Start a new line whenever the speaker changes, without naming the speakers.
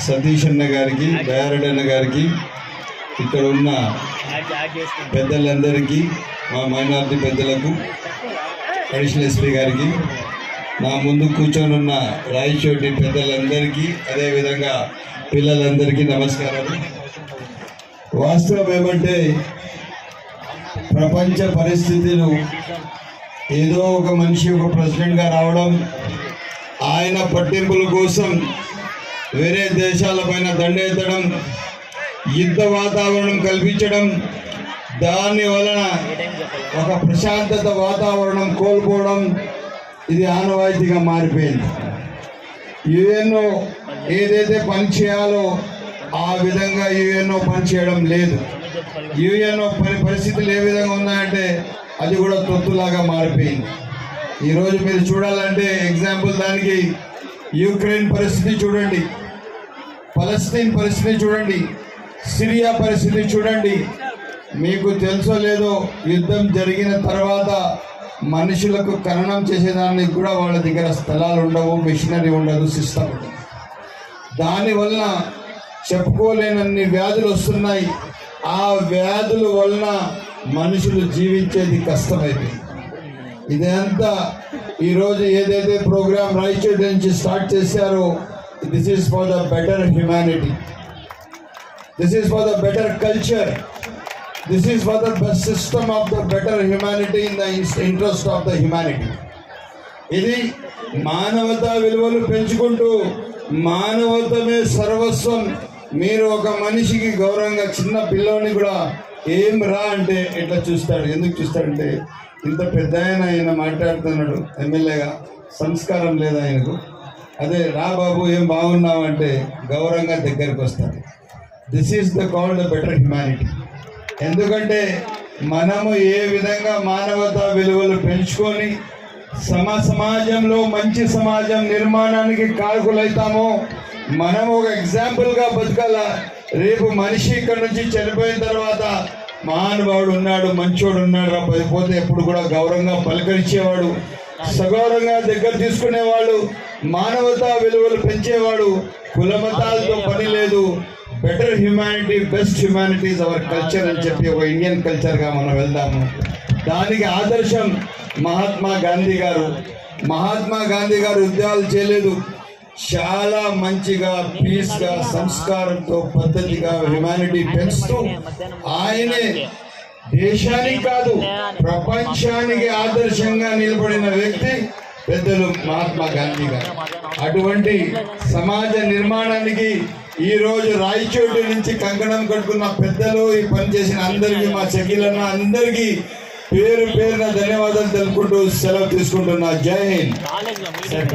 సతీష్ అన్న గారికి బయారెడ్డి అన్న గారికి ఇక్కడ ఉన్న పెద్దలందరికీ మా మైనార్టీ పెద్దలకు అడిషనల్ ఎస్పీ గారికి నా ముందు కూర్చొని ఉన్న రాయచోటి పెద్దలందరికీ అదేవిధంగా పిల్లలందరికీ నమస్కారాలు. వాస్తవం ఏమంటే ప్రపంచ పరిస్థితులు ఏదో ఒక మనిషి ఒక ప్రెసిడెంట్గా రావడం ఆయన పట్టింపుల కోసం వేరే దేశాలపైన దండెత్తడం యుద్ధ వాతావరణం కల్పించడం దాని వలన ఒక ప్రశాంతత వాతావరణం కోల్పోవడం ఇది ఆనవాయితీగా మారిపోయింది. యుఎన్ఓ ఏదైతే పని చేయాలో ఆ విధంగా యుఎన్ఓ పని చేయడం లేదు. యుఎన్ఓ పని పరిస్థితులు ఏ విధంగా ఉన్నాయంటే అది కూడా తొత్తులాగా మారిపోయింది. ఈరోజు మీరు చూడాలంటే ఎగ్జాంపుల్ దానికి యూక్రెయిన్ పరిస్థితి చూడండి. ఫలస్తీన్ పరిస్థితి చూడండి. సిరియా పరిస్థితి చూడండి. మీకు తెలుసో లేదో యుద్ధం జరిగిన తర్వాత మనుషులకు ఖననం చేసేదానికి కూడా వాళ్ళ దగ్గర స్థలాలు ఉండవు మిషనరీ ఉండదు సిస్టమ్ ఉండదు. దానివలన చెప్పుకోలేనన్ని వ్యాధులు వస్తున్నాయి. ఆ వ్యాధుల వలన మనుషులు జీవించేది కష్టమైపోయింది. ఇదంతా ఈరోజు ఏదైతే ప్రోగ్రామ్ రాయచోటి నుంచి స్టార్ట్ చేశారో this is for the better humanity this is for the better culture this is for the best system of the better humanity in the interest of the humanity ఇది మానవతా విలువలు పెంచుకుంటూ మానవతమే సర్వస్వం. మీరు ఒక మనిషికి గౌరవంగా చిన్న పిల్లోని కూడా ఏం రా అంటే ఎట్లా చూస్తాడు ఎందుకు చూస్తాడంటే ఇంత పెద్ద ఆయన ఆయన మాట్లాడుతున్నాడు ఎమ్మెల్యేగా. సంస్కారం లేదు ఆయనకు. అదే రా బాబు ఏం బాగున్నావు అంటే గౌరవంగా దగ్గరికి వస్తాడు. This is the call the better humanity ఎందుకంటే మనము ఏ విధంగా మానవతా విలువలు పెంచుకొని సమ సమాజంలో మంచి సమాజం నిర్మాణానికి కారకులైతామో మనం ఒక ఎగ్జాంపుల్గా బతకాల. రేపు మనిషి ఇక్కడ నుంచి చనిపోయిన తర్వాత మహానుభావుడు ఉన్నాడు మంచోడు ఉన్నాడు రా పోతే ఎప్పుడు కూడా గౌరవంగా పలకరించేవాడు. సగౌరవంగా దగ్గర తీసుకునేవాడు మానవతా విలువలు పెంచేవాడు కులమతాలతో పని లేదు. Better humanity best humanity is our culture అని చెప్పి ఒక ఇండియన్ కల్చర్గా మనం వెళ్దాము. దానికి ఆదర్శం మహాత్మా గాంధీ గారు. మహాత్మా గాంధీ గారు ఉద్యోగాలు చేయలేదు. చాలా మంచిగా పీస్గా సంస్కారంతో పద్ధతిగా హ్యుమానిటీ పెంచుతూ ఆయనే దేశానికి కాదు ప్రపంచానికి ఆదర్శంగా నిలబడిన వ్యక్తి పెద్దలు మహాత్మా గాంధీ గారు. అటువంటి సమాజ నిర్మాణానికి ఈ రోజు రాయచోటి నుంచి కంకణం కట్టుకున్న పెద్దలు ఈ పని చేసిన అందరికీ మా చెగిలన్న అందరికీ పేరు పేరున ధన్యవాదాలు తెలుపుకుంటూ సెలవు తీసుకుంటున్నా. జై హింద్.